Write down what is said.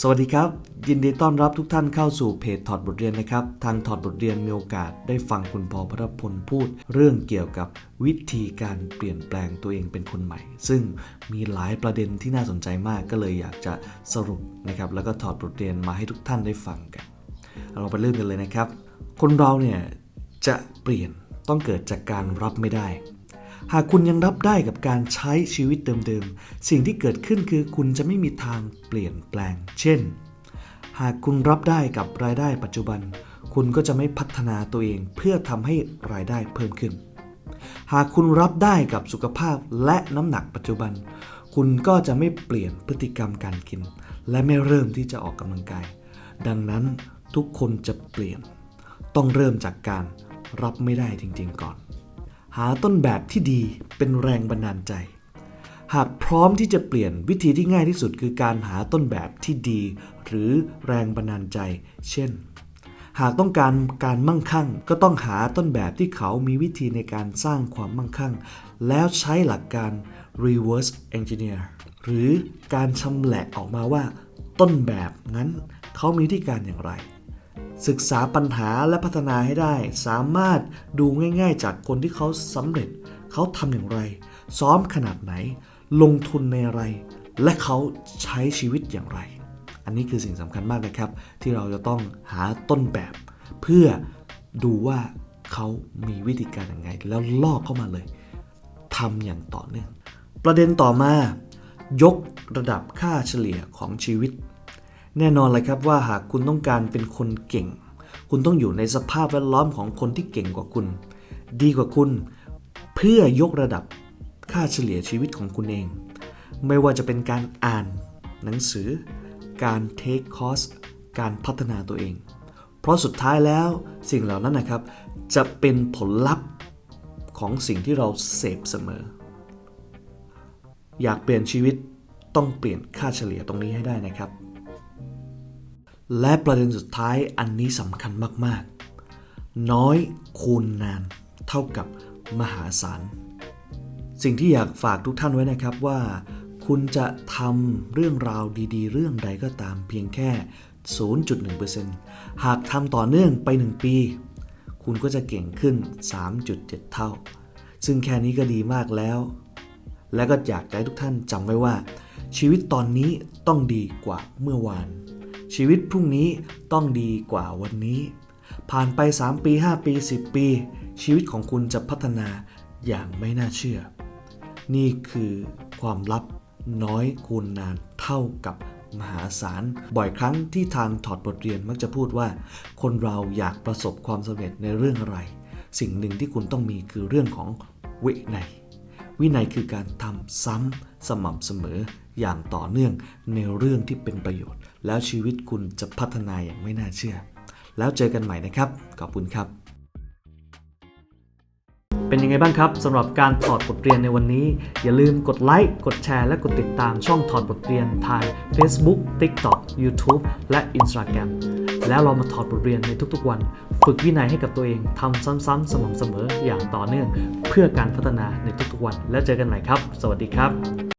สวัสดีครับ ยินดีต้อนรับทุกท่านเข้าสู่เพจถอดบทเรียนนะครับ ทางถอดบทเรียนมีโอกาสได้ฟังคุณพอพระพลพูด เรื่องเกี่ยวกับวิธีการเปลี่ยนแปลงตัวเองเป็นคนใหม่ ซึ่งมีหลายประเด็นที่น่าสนใจมากก็เลยอยากจะสรุปนะครับ แล้วก็ถอดบทเรียนมาให้ทุกท่านได้ฟังกัน เราไปเริ่มกันเลยนะครับ คนเราเนี่ยจะเปลี่ยนต้องเกิดจากการรับไม่ได้ หากคุณยังรับได้กับการใช้ชีวิตเดิมๆ สิ่งที่เกิดขึ้นคือคุณจะไม่มีทางเปลี่ยนแปลง เช่น หากคุณรับได้กับรายได้ปัจจุบัน คุณก็จะไม่พัฒนาตัวเองเพื่อทำให้รายได้เพิ่มขึ้น หากคุณรับได้กับสุขภาพและน้ำหนักปัจจุบัน คุณก็จะไม่เปลี่ยนพฤติกรรมการกิน และไม่เริ่มที่จะออกกำลังกาย ดังนั้นทุกคนจะเปลี่ยน ต้องเริ่มจากการรับไม่ได้จริง ๆ ก่อน หาต้นแบบที่ดีเป็นแรงบันดาลใจ หากพร้อมที่จะเปลี่ยนวิธีที่ง่ายที่สุดคือการหาต้นแบบที่ดี หรือแรงบันดาลใจ เช่น หากต้องการการมั่งคั่ง ก็ต้องหาต้นแบบที่เขามีวิธีในการสร้างความมั่งคั่ง แล้วใช้หลักการ reverse engineer หรือการชำแหละออกมาว่า ต้นแบบนั้นเขามีวิธีการอย่างไร ศึกษาปัญหาและพัฒนาให้ได้ สามารถดูง่ายๆ จากคนที่เขาสำเร็จ เขาทำอย่างไร ซ้อมขนาดไหน ลงทุนในอะไร และเขาใช้ชีวิตอย่างไร อันนี้คือสิ่งสำคัญมากนะครับ ที่เราจะต้องหาต้นแบบ เพื่อดูว่าเขามีวิธีการอย่างไง แล้วลอกเข้ามาเลยทำอย่างต่อเนื่อง ประเด็นต่อมา ยกระดับค่าเฉลี่ยของชีวิต แน่นอนเลยครับว่าหากคุณต้องการเป็นคนเก่ง คุณต้องอยู่ในสภาพแวดล้อมของคนที่เก่งกว่าคุณ ดีกว่าคุณ เพื่อยกระดับค่าเฉลี่ยชีวิตของคุณเอง ไม่ว่าจะเป็นการอ่าน หนังสือ การเทคคอร์สการพัฒนาตัวเอง เพราะสุดท้ายแล้วสิ่งเหล่านั้นนะครับ จะเป็นผลลัพธ์ของสิ่งที่เราเสพเสมอ อยากเปลี่ยนชีวิตต้องเปลี่ยนค่าเฉลี่ยตรงนี้ให้ได้นะครับ และประเด็นสุดท้ายอันนี้สำคัญมากๆ น้อยคูณนานเท่ากับมหาศาล สิ่งที่อยากฝากทุกท่านไว้นะครับว่า คุณจะทำเรื่องราวดีๆ เรื่องใดก็ตามเพียงแค่ 0.1%หากทำต่อเนื่องไป 1 ปี คุณก็จะเก่งขึ้น 3.7 เท่า ซึ่งแค่นี้ก็ดีมากแล้ว และก็อยากให้ทุกท่านจำไว้ว่า ชีวิตตอนนี้ต้องดีกว่าเมื่อวาน ชีวิตพรุ่งนี้ต้องดีกว่าวันนี้ ผ่านไป 3 ปี 5 ปี 10 ปี ชีวิตของคุณจะพัฒนาอย่างไม่น่าเชื่อ นี่คือความลับน้อยคูณนานเท่ากับมหาศาล บ่อยครั้งที่ทางถอดบทเรียนมักจะพูดว่า คนเราอยากประสบความสำเร็จในเรื่องอะไร สิ่งหนึ่งที่คุณต้องมีคือเรื่องของวินัย วินัยคือการทำซ้ำสม่ำเสมอ อย่างต่อเนื่องในเรื่องที่เป็นประโยชน์ แล้วชีวิตคุณจะพัฒนาอย่างไม่น่าเชื่อ แล้วเจอกันใหม่นะครับ ขอบคุณครับ เป็นยังไงบ้างครับสำหรับการถอดบทเรียนในวันนี้ อย่าลืมกดไลค์กดแชร์และกดติดตามช่องถอดบทเรียนทาง Facebook TikTok YouTube และ Instagram แล้วเรามาถอดบทเรียนในทุกๆวัน ฝึกวินัยให้กับตัวเองทำซ้ำๆสม่ำเสมออย่างต่อเนื่อง เพื่อการพัฒนาในทุกๆวัน แล้วเจอกันใหม่ครับ สวัสดีครับ